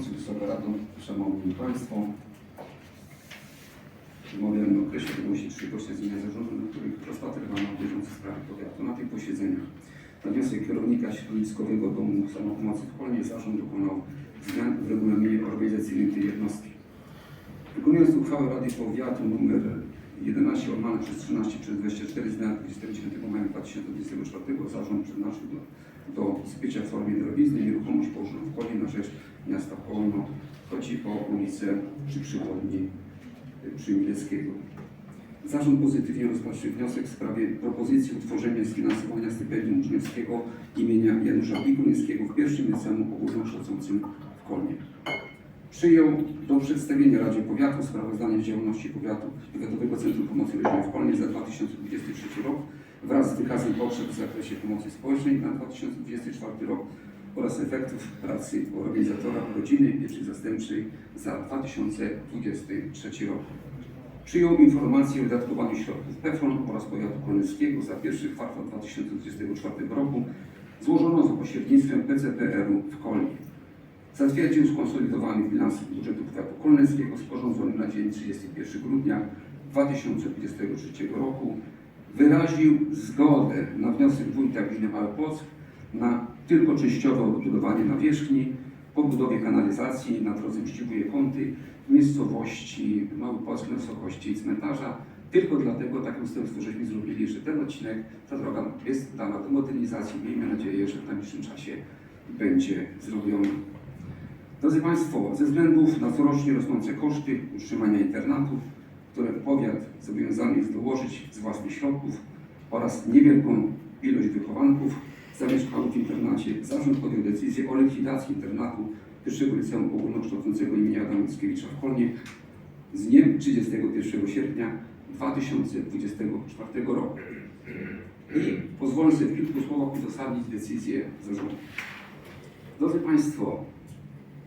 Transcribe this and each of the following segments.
Przewodniczący, Wysoka Rado, Szanowni Państwo. W omawianym okresie odbyło się trzy posiedzenia zarządu, na których rozpatrywano bieżące sprawy powiatu. Na tych posiedzeniach na wniosek kierownika Środowiskowego Domu Samopomocy w Kolnie zarząd dokonał zmian w regulaminie organizacyjnym tej jednostki. Wykonując uchwałę Rady Powiatu nr 11 łamane przez 13 przez 24 z dnia 29 maja 2024 zarząd przeznaczył do, do zbycia w formie darowizny nieruchomość położoną w Kolnie na rzecz miasta Kolno. Chodzi o ulicę przy przychodni y, przy Mileckiego. Zarząd pozytywnie rozpatrzył wniosek w sprawie propozycji utworzenia sfinansowania stypendium uczniowskiego imienia Janusza Bigunickiego w pierwszym liceum ogólnokształcącym w Kolnie. Przyjął do przedstawienia Radzie Powiatu sprawozdanie z działalności Powiatu Powiatowego Centrum Pomocy Rodzinie w Kolnie za 2023 rok wraz z wykazem potrzeb w zakresie pomocy społecznej na 2024 rok oraz efektów pracy organizatora rodziny pieczy zastępczej za 2023 rok. Przyjął informację o wydatkowaniu środków PFRON oraz powiatu kolnyskiego za pierwszy kwartał 2024 roku złożoną za pośrednictwem PCPR-u w Kolnie. Zatwierdził skonsolidowany bilans budżetu powiatu kolnego sporządzony na dzień 31 grudnia 2023 roku. Wyraził zgodę na wniosek wójta gminy Malpock na tylko częściowe odbudowanie nawierzchni po budowie kanalizacji na drodze Mściwuje Kąty w miejscowości Mały Pock na wysokości cmentarza. Tylko dlatego takie ustępstwo żeśmy zrobili, że ten odcinek, ta droga jest dana do modernizacji. Miejmy nadzieję, że w najbliższym czasie będzie zrobiona. Drodzy Państwo, ze względów na corocznie rosnące koszty utrzymania internatów, które powiat zobowiązany jest dołożyć z własnych środków oraz niewielką ilość wychowanków zamieszkałych w internacie, zarząd podjął decyzję o likwidacji internatu pierwszego liceum ogólnokształcącego imienia Adama Mickiewicza w Kolnie z dniem 31 sierpnia 2024 roku. I pozwolę sobie w kilku słowach uzasadnić decyzję zarządu. Drodzy Państwo,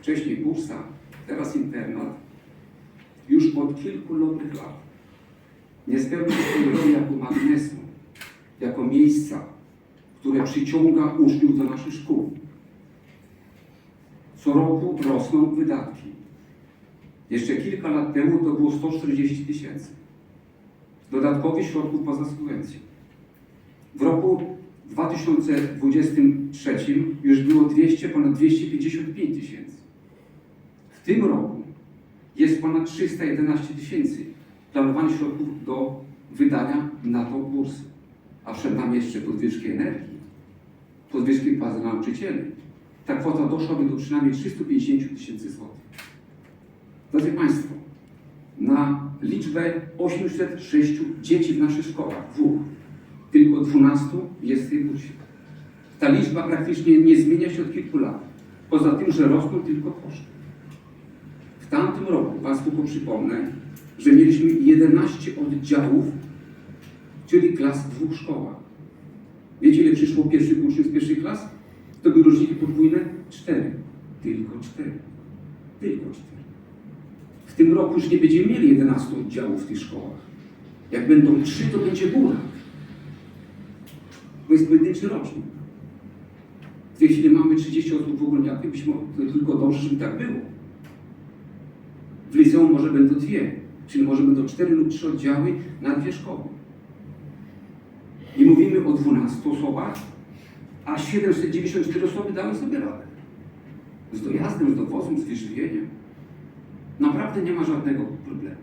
wcześniej bursa, teraz internat, już od kilku dobrych lat nie spełnia swojej roli jako magnesu, jako miejsca, które przyciąga uczniów do naszych szkół. Co roku rosną wydatki. Jeszcze kilka lat temu to było 140 tysięcy. Dodatkowych środków poza subwencją. W roku 2023 już było 200, ponad 255 tysięcy. W tym roku jest ponad 311 tysięcy planowanych środków do wydania na tą bursę. A przed nami jeszcze podwyżki energii, podwyżki płacy nauczycieli. Ta kwota doszłaby do przynajmniej 350 tysięcy złotych. Drodzy Państwo, na liczbę 806 dzieci w naszych szkołach, dwóch, tylko 12 jest w tej bursie. Ta liczba praktycznie nie zmienia się od kilku lat. Poza tym, że rosną tylko koszty. W tamtym roku, Państwu tylko przypomnę, że mieliśmy 11 oddziałów, czyli klas w dwóch szkołach. Wiecie, ile przyszło pierwszych uczniów z pierwszej klas? To były różniki podwójne? Cztery. Tylko cztery. Tylko cztery. W tym roku już nie będziemy mieli 11 oddziałów w tych szkołach. Jak będą trzy, to będzie góra. Bo jest pojedynczy rocznik. W tej chwili mamy 30 osób w ogólniaku, byśmy to tylko dobrze, żeby tak było. W liceum może będą dwie, czyli może będą cztery lub trzy oddziały na dwie szkoły. I mówimy o 12 osobach, a 794 osoby dały sobie radę. Z dojazdem, z dowozem, z wyżywieniem. Naprawdę nie ma żadnego problemu.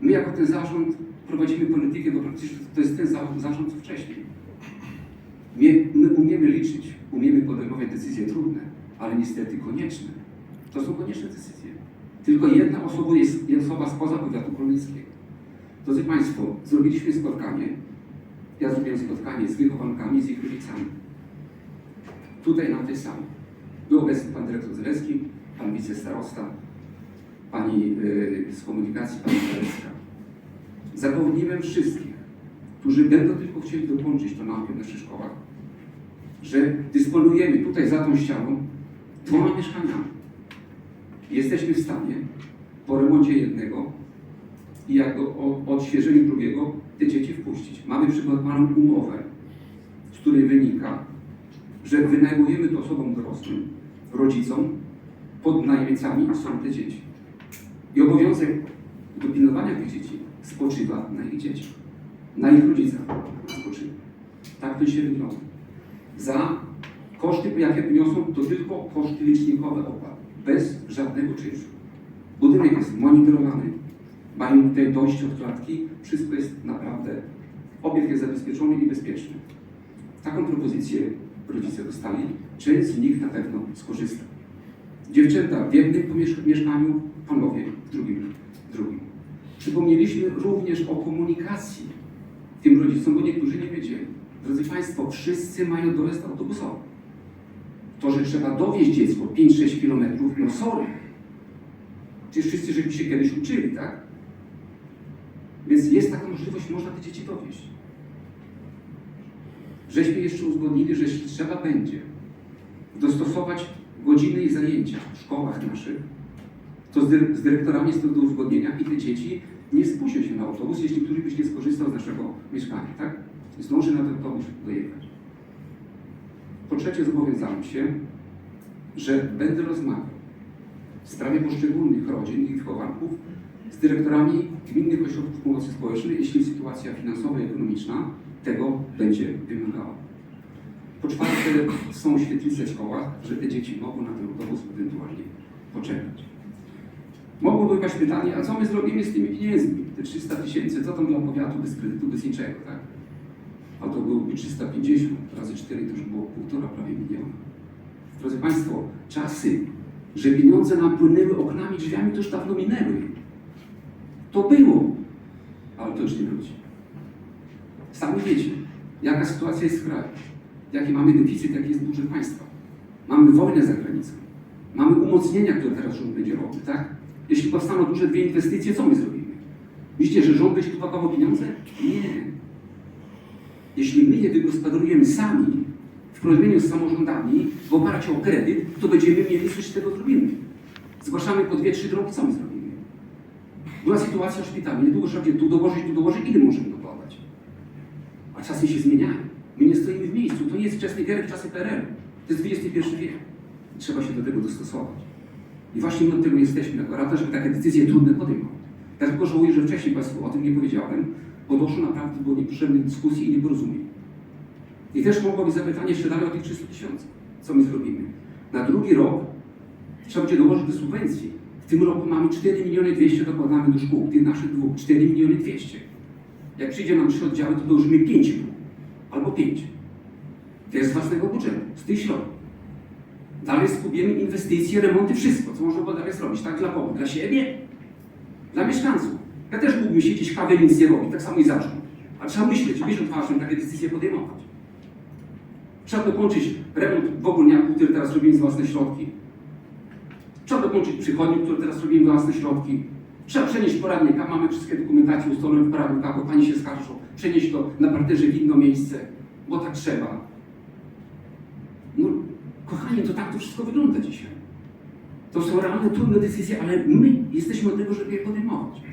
My jako ten zarząd prowadzimy politykę, bo praktycznie to jest ten za- zarząd co wcześniej. My, my umiemy liczyć, umiemy podejmować decyzje trudne, ale niestety konieczne. To są konieczne decyzje. Tylko jedna osoba jest, osoba spoza powiatu kolnickiego. Drodzy Państwo, zrobiliśmy spotkanie, ja zrobiłem spotkanie z wychowankami, z ich rodzicami. Tutaj na tej sali. Był obecny pan dyrektor Zelecki, pan wicestarosta, pani y, z komunikacji, pani Zalecka. Zapewniłem wszystkich, którzy będą tylko chcieli dołączyć do nauki w naszych szkołach, że dysponujemy tutaj za tą ścianą dwoma mieszkaniami. Jesteśmy w stanie po remoncie jednego i jak do, o, odświeżeniu drugiego te dzieci wpuścić. Mamy przygotowaną umowę, z której wynika, że wynajmujemy to osobom dorosłym, rodzicom pod najemcami są te dzieci. I obowiązek dopilnowania tych dzieci spoczywa na ich dzieciach, na ich rodzicach spoczywa. Tak to się wygląda. Za koszty, jakie wyniosą, to tylko koszty licznikowe opłat, bez żadnego czynszu. Budynek jest monitorowany, mają tutaj dojście od klatki, wszystko jest naprawdę, obiekt jest zabezpieczony i bezpieczny. Taką propozycję rodzice dostali, część z nich na pewno skorzysta. Dziewczęta w jednym mieszkaniu, panowie w drugim. w drugim. Przypomnieliśmy również o komunikacji tym rodzicom, bo niektórzy nie wiedzieli. Drodzy Państwo, wszyscy mają dojazd autobusowy. To, że trzeba dowieźć dziecko 5-6 kilometrów, no sorry. Przecież wszyscy żeśmy się kiedyś uczyli, tak? Więc jest taka możliwość, można te dzieci dowieźć. Żeśmy jeszcze uzgodnili, że jeśli trzeba będzie dostosować godziny i zajęcia w szkołach naszych, to z, dyre- z dyrektorami jest to do uzgodnienia i te dzieci nie spuścią się na autobus, jeśli któryś byś nie skorzystał z naszego mieszkania, tak? Zdąży na ten autobus dojechać. Po trzecie, zobowiązałem się, że będę rozmawiał w sprawie poszczególnych rodzin i wychowanków z dyrektorami gminnych ośrodków pomocy społecznej, jeśli sytuacja finansowa i ekonomiczna tego będzie wymagała. Po czwarte, są świetlice w szkołach, że te dzieci mogą na ten autobus ewentualnie poczekać. Mogłoby paść pytanie, a co my zrobimy z tymi pieniędzmi? Te 300 tysięcy, co tam dla powiatu bez kredytu, bez niczego, tak? A to byłoby 350 razy 4, to już było półtora prawie miliona. Drodzy Państwo, czasy, że pieniądze nam płynęły oknami, drzwiami, to już dawno minęły. To było, ale to już nie wróci. Sami wiecie, jaka sytuacja jest w kraju, jaki mamy deficyt, jaki jest budżet państwa. Mamy wojnę za granicą, mamy umocnienia, które teraz rząd będzie robił, tak? Jeśli powstaną duże dwie inwestycje, co my zrobimy? Myślicie, że rząd będzie tu pieniądze? Nie. Jeśli my je wygospodarujemy sami, w porozumieniu z samorządami, w oparciu o kredyt, to będziemy mieli coś z tego zrobimy. Zgłaszamy po dwie, trzy drogi, co my zrobimy? Była sytuacja w szpitalu, niedługo trzeba będzie tu dołożyć, tu dołożyć, ile możemy dokładać? A czasy się zmieniają. My nie stoimy w miejscu, to nie jest wczesny Gerek, czasy PRL. To jest XXI wiek. Trzeba się do tego dostosować. I właśnie my od tego jesteśmy jako rada, żeby takie decyzje trudne podejmować. Tylko żałuję, że wcześniej Państwu o tym nie powiedziałem, bo doszło naprawdę do niepotrzebnych dyskusji i nieporozumień. I też mogło być zapytanie jeszcze dalej o tych 300 tysięcy. Co my zrobimy? Na drugi rok trzeba będzie dołożyć do subwencji. W tym roku mamy 4 miliony 200 dokładamy do szkół, tych naszych dwóch, 4 miliony 200. Jak przyjdzie nam trzy oddziały, to dołożymy 5,5 albo 5. To jest z własnego budżetu, z tych środków. Dalej skupimy inwestycje, remonty, wszystko, co można było dalej zrobić. Tak dla kogo? Dla siebie? Dla mieszkańców. Ja też mógłbym siedzieć kawę i nic nie robić, tak samo i zarząd. A trzeba myśleć, być odważnym, takie decyzje podejmować. Trzeba dokończyć remont w ogólniaku, który teraz robimy z własne środki. Trzeba dokończyć przychodniów, które teraz robimy z własne środki. Trzeba przenieść poradnik, a mamy wszystkie dokumentacje ustalone w poradnikach, bo pani się skarżą. Przenieść to na parterze w inne miejsce, bo tak trzeba. No, kochani, to tak to wszystko wygląda dzisiaj. To są realne, trudne decyzje, ale my jesteśmy od tego, żeby je podejmować.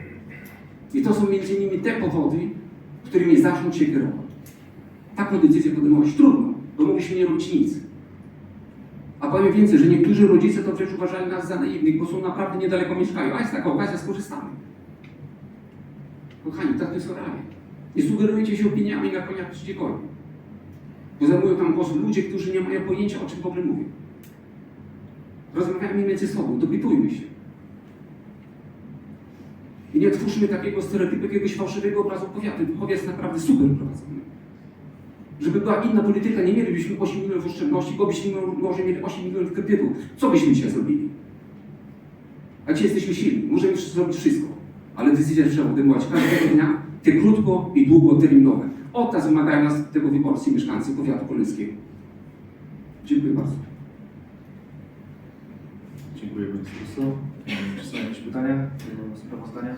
I to są między innymi te powody, którymi zarząd się kierował. Taką decyzję podejmować trudno, bo mogliśmy nie robić nic. A powiem więcej, że niektórzy rodzice to wręcz uważali nas za naiwnych, bo są naprawdę niedaleko mieszkają. A jest taka okazja, skorzystamy. Kochani, tak to jest realnie. Nie sugerujcie się opiniami na koniach gdziekolwiek. Bo zajmują tam głos ludzie, którzy nie mają pojęcia, o czym w ogóle mówią. Rozmawiajmy między sobą, dopytujmy się. Nie twórzmy takiego stereotypu, jakiegoś fałszywego obrazu powiatu. Powiat jest naprawdę super prowadzony. Żeby była inna polityka, nie mielibyśmy 8 milionów oszczędności, bo byśmy może mieli 8 milionów kredytów. Co byśmy dzisiaj zrobili? A dzisiaj jesteśmy silni, możemy zrobić wszystko. Ale decyzje trzeba podejmować każdego dnia, te krótko i długoterminowe. Od nas wymagają nas tego wyborcy mieszkańcy powiatu polskiego. Dziękuję bardzo. Dziękuję Panie Profesor. Czy są jakieś pytania do sprawozdania?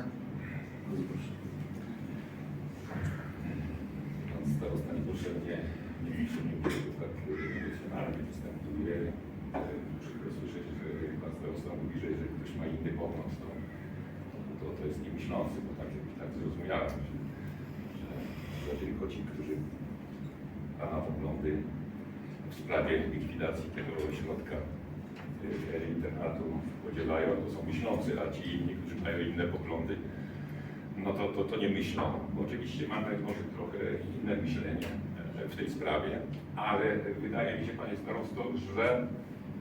Bardzo proszę. Pan starosta niepotrzebnie nie pisze mi tak emocjonalnie występuje. E, Przykro słyszeć, że pan starosta mówi, że jeżeli ktoś ma inny pogląd, to, to, to jest niemyślący, bo tak, tak zrozumiałem, że, że, że tylko ci, którzy pana poglądy w sprawie likwidacji tego ośrodka e, internatu podzielają, to są myślący, a ci inni, którzy mają inne poglądy, no to, to, to nie myślą. Oczywiście mamy może trochę inne myślenie e, w tej sprawie, ale wydaje mi się, panie starosto, że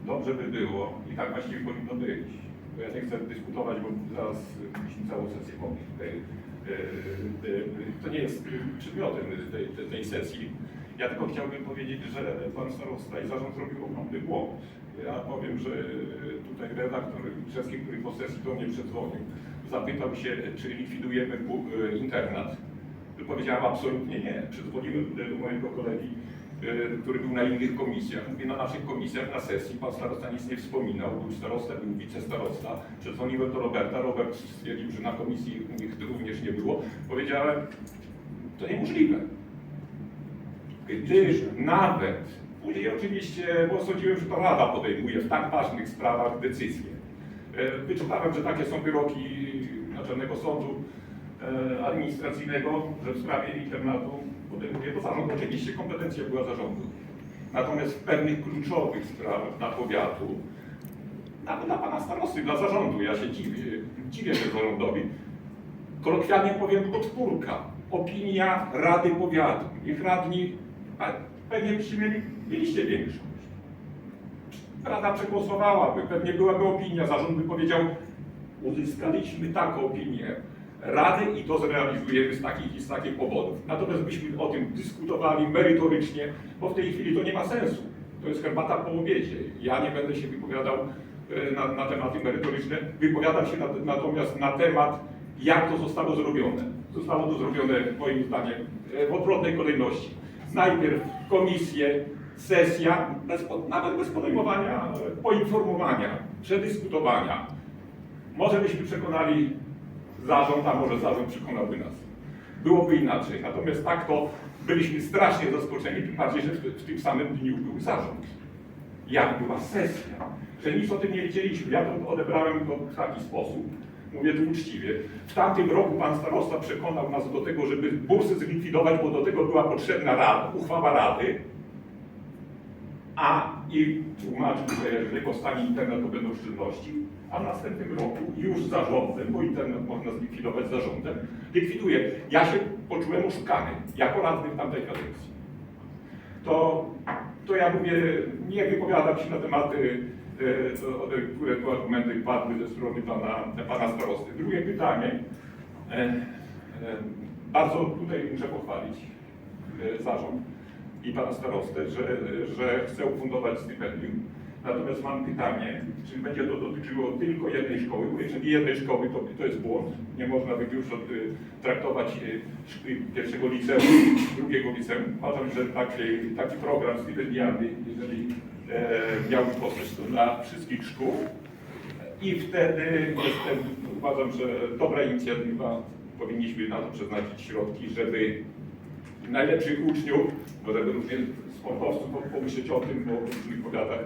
dobrze by było i tak właściwie powinno być. Ja nie chcę dyskutować, bo zaraz byśmy całą sesję mogli tutaj. To nie jest przedmiotem tej, tej, tej sesji. Ja tylko chciałbym powiedzieć, że pan starosta i zarząd zrobił ogromny błąd. Ja powiem, że tutaj redaktor Brzeski, który po sesji do mnie przedzwonił, zapytał się, czy likwidujemy e, internat. Powiedziałem absolutnie nie. Przedzwoniłem do mojego kolegi, który był na innych komisjach. Mówię, na naszych komisjach, na sesji, pan starosta nic nie wspominał, był starosta, był wicestarosta. Przedzwoniłem do Roberta, Robert stwierdził, że na komisji u nich również nie było. Powiedziałem, to niemożliwe. Gdy nawet, później oczywiście, bo sądziłem, że to Rada podejmuje w tak ważnych sprawach decyzje. E, Wyczuwałem, że takie są wyroki Naczelnego Sądu e, Administracyjnego, że w sprawie internatu to zarząd. Oczywiście kompetencja była zarządu. Natomiast w pewnych kluczowych sprawach dla powiatu, nawet dla pana starosty, dla zarządu, ja się dziwię, dziwię się zarządowi, kolokwialnie powiem podpórka, opinia Rady Powiatu. Niech radni, a pewnie byście mieli, mieliście większą. Rada przegłosowałaby, pewnie byłaby opinia, zarząd by powiedział, uzyskaliśmy taką opinię Rady i to zrealizujemy z takich i z takich powodów. Natomiast byśmy o tym dyskutowali merytorycznie, bo w tej chwili to nie ma sensu. To jest herbata po obiedzie. Ja nie będę się wypowiadał e, na, na tematy merytoryczne. Wypowiadam się na, natomiast na temat, jak to zostało zrobione. Zostało to zrobione moim zdaniem e, w odwrotnej kolejności. Najpierw komisje, sesja, bez, nawet bez podejmowania poinformowania, przedyskutowania. Może byśmy przekonali zarząd, a może zarząd przekonałby nas. Byłoby inaczej. Natomiast tak to byliśmy strasznie zaskoczeni, tym bardziej, że w, tym samym dniu był zarząd. Jak była sesja, że nic o tym nie wiedzieliśmy. Ja to odebrałem to w taki sposób, mówię tu uczciwie. W tamtym roku pan starosta przekonał nas do tego, żeby bursy zlikwidować, bo do tego była potrzebna rada, uchwała rady, a i tłumaczył, że jeżeli powstanie internet, to będą oszczędności, a w następnym roku już zarządem, bo internet można zlikwidować zarządem, likwiduje. Ja się poczułem oszukany jako radny w tamtej kadencji. To, to ja mówię, nie wypowiadam się na tematy, e, o- które tu argumenty padły ze strony pana, pana starosty. Drugie pytanie. E, e, bardzo tutaj muszę pochwalić e, zarząd i pana starostę, że, że chce ufundować stypendium. Natomiast mam pytanie, czy będzie to dotyczyło tylko jednej szkoły? Bo jeżeli jednej szkoły, to, to jest błąd. Nie można by już od, y, traktować y, szk- pierwszego liceum, drugiego liceum. Uważam, że taki, taki program stypendialny, jeżeli e, miałby powstać, dla wszystkich szkół. I wtedy jestem, uważam, że dobra inicjatywa. Powinniśmy na to przeznaczyć środki, żeby najlepszych uczniów, bo żeby również sportowców pomyśleć o tym, bo w różnych powiatach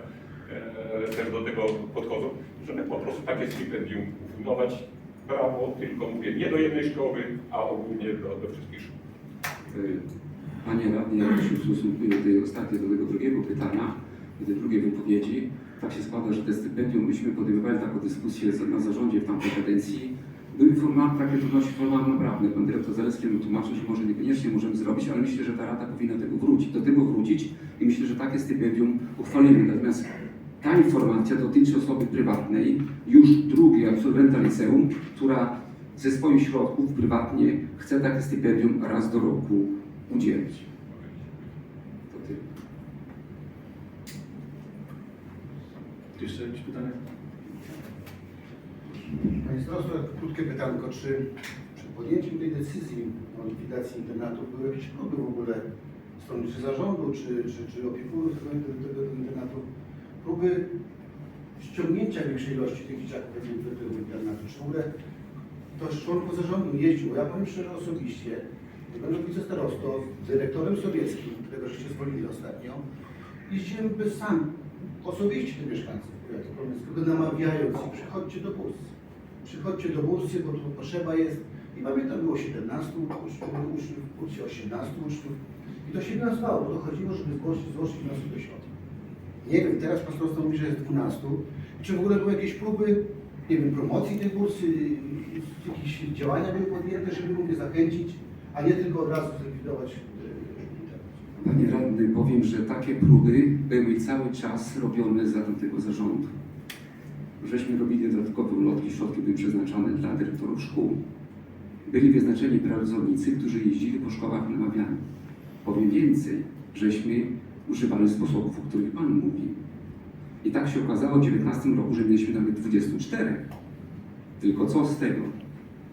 też do tego podchodzą, żeby po prostu takie stypendium ufundować. Brawo, tylko mówię, nie do jednej szkoły, a ogólnie do, do wszystkich szkół. Y, Panie radny, ustosunkuję do tej ostatniej, do tego drugiego pytania, do tej drugiej wypowiedzi, tak się składa, że te stypendium myśmy podejmowali taką dyskusję na zarządzie w tamtej kadencji. Były formalne, takie trudności formalne naprawdę. Pan dyrektor Zaleski nam tłumaczył, że może niekoniecznie możemy zrobić, ale myślę, że ta rada powinna tego wrócić, do tego wrócić i myślę, że takie stypendium uchwalimy. Natomiast ta informacja dotyczy osoby prywatnej, już drugiej absolwenta liceum, która ze swoich środków prywatnie chce takie stypendium raz do roku udzielić. To tyle. Jeszcze jakieś pytania? Panie starosto, krótkie pytanko, czy przed podjęciem tej decyzji o likwidacji internatu były jakieś próby w ogóle strony czy zarządu, czy, czy, czy opiekunów tego, tego internatu, próby ściągnięcia większej ilości tych dzieciaków do w ogóle ktoś członków zarządu jeździł, ja powiem szczerze osobiście, będąc wicestarostą, dyrektorem sowieckim, którego żeście zwolnili ostatnio, jeździłem bez sam, osobiście do mieszkańców powiatu kolomyjskiego, namawiając ich, przychodźcie do Bursy. Przychodźcie do Bursy, bo tu potrzeba jest. I pamiętam, było 17 uczniów, w Bursy, 18 uczniów. I to się nazywało, bo to chodziło, żeby zgłosić, zgłosić wniosek do środka. Nie wiem, teraz pan starosta mówi, że jest 12. Czy w ogóle były jakieś próby, nie wiem, promocji tej bursy, jakieś działania były podjęte, żeby mówię, zachęcić, a nie tylko od razu zlikwidować e, Panie radny, powiem, że takie próby były cały czas robione za tamtego zarządu. Żeśmy robili dodatkowe ulotki, środki były przeznaczone dla dyrektorów szkół. Byli wyznaczeni pracownicy, którzy jeździli po szkołach namawiani. Powiem więcej, żeśmy używali sposobów, o których Pan mówi. I tak się okazało w 19 roku, że mieliśmy nawet 24. Tylko co z tego?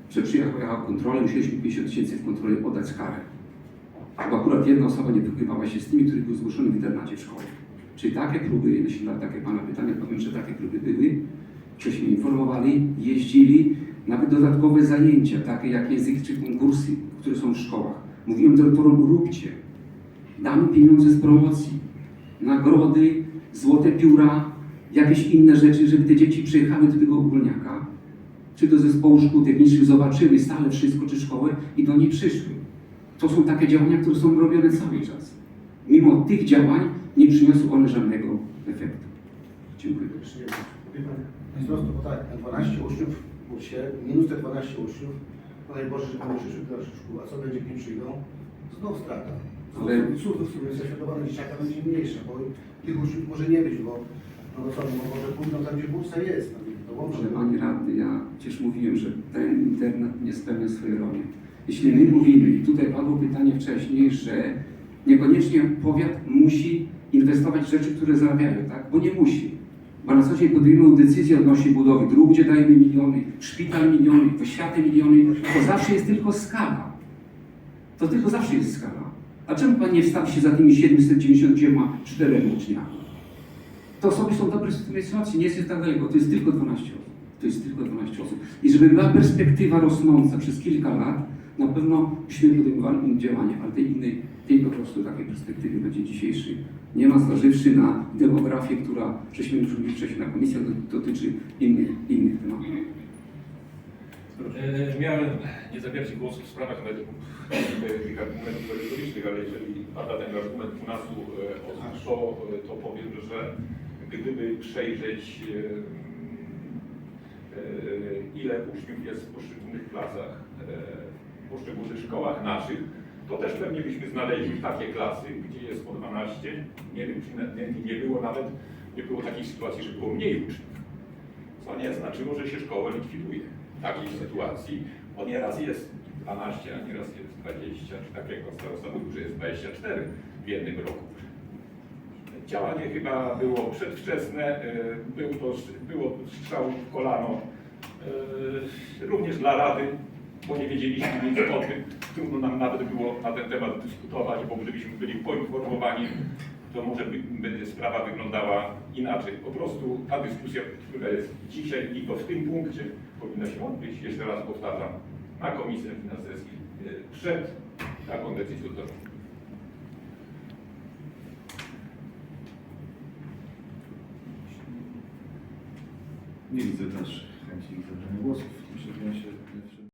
Że przyjechała kontrola, musieliśmy 50 tysięcy w kontroli oddać karę. Bo akurat jedna osoba nie pokrywała się z tymi, który był zgłoszony w internacie w szkole. Czyli takie próby, jeśli na takie Pana pytania, powiem, że takie próby były, żeśmy informowali, jeździli, nawet dodatkowe zajęcia, takie jak język czy konkursy, które są w szkołach. Mówiłem dyrektorom, róbcie. Damy pieniądze z promocji, nagrody, złote pióra, jakieś inne rzeczy, żeby te dzieci przyjechały do tego ogólniaka, czy do zespołu szkół technicznych, zobaczyły stale wszystko, czy szkołę i do niej przyszły. To są takie działania, które są robione cały czas. Mimo tych działań nie przyniosły one żadnego efektu. Dziękuję. Panie starosto, bo tak, na 12 uczniów w kursie, minus te 12 uczniów, no najboże, że Panie przyszły do szkół, a co będzie, nie przyjdą? Znów strata. Ale- Ale cud w sumie zaświadomość dzieciaka będzie mniejsza, bo tych uczniów może nie być, bo no co, no może pójdą tam, gdzie bursa jest, no. Ale Panie Radny, ja przecież mówiłem, że ten internat nie spełnia swojej roli. Jeśli my mówimy, i tutaj padło pytanie wcześniej, że niekoniecznie powiat musi inwestować w rzeczy, które zarabiają, tak? Bo nie musi. Bo na co dzień podejmują decyzje odnośnie budowy dróg, gdzie dajemy miliony, szpital miliony, oświaty miliony, to zawsze jest tylko skala. To tylko zawsze jest skala. A czemu Pan nie wstawi się za tymi 794 uczniami? Te osoby są dobre w tej sytuacji, nie jest tak daleko, to jest tylko 12 osób. To jest tylko 12 osób. I żeby była perspektywa rosnąca przez kilka lat, na pewno byśmy podejmowali działania, ale tej innej, tej po prostu takiej perspektywy na dzień dzisiejszy nie ma, zważywszy na demografię, która, żeśmy już mówili wcześniej na komisji, do- dotyczy innych, innych tematów. E, Miałem nie zabierać głosu w sprawach e, tych argumentów merytorycznych, ale jeżeli pada ten argument 12 e, osób, to, to powiem, że gdyby przejrzeć e, e, ile uczniów jest w poszczególnych klasach, e, w poszczególnych szkołach naszych, to też pewnie byśmy znaleźli takie klasy, gdzie jest po 12. Nie wiem, czy nie, było nawet, nie było takiej sytuacji, że było mniej uczniów. Co nie znaczyło, że się szkołę likwiduje takiej sytuacji, bo nieraz jest 12, a nieraz jest 20, czy tak jak starosta mówił, że jest 24 w jednym roku. Działanie chyba było przedwczesne, e, był to, było strzał w kolano e, również dla Rady, bo nie wiedzieliśmy nic o tym. Trudno nam nawet było na ten temat dyskutować, bo gdybyśmy byli poinformowani, to może by, by sprawa wyglądała inaczej. Po prostu ta dyskusja, która jest dzisiaj to w tym punkcie, powinna się odbyć, jeszcze raz powtarzam, na Komisji Finanserskiej e, przed taką decyzją zarządu. Nie widzę też chęci zabrania głosów.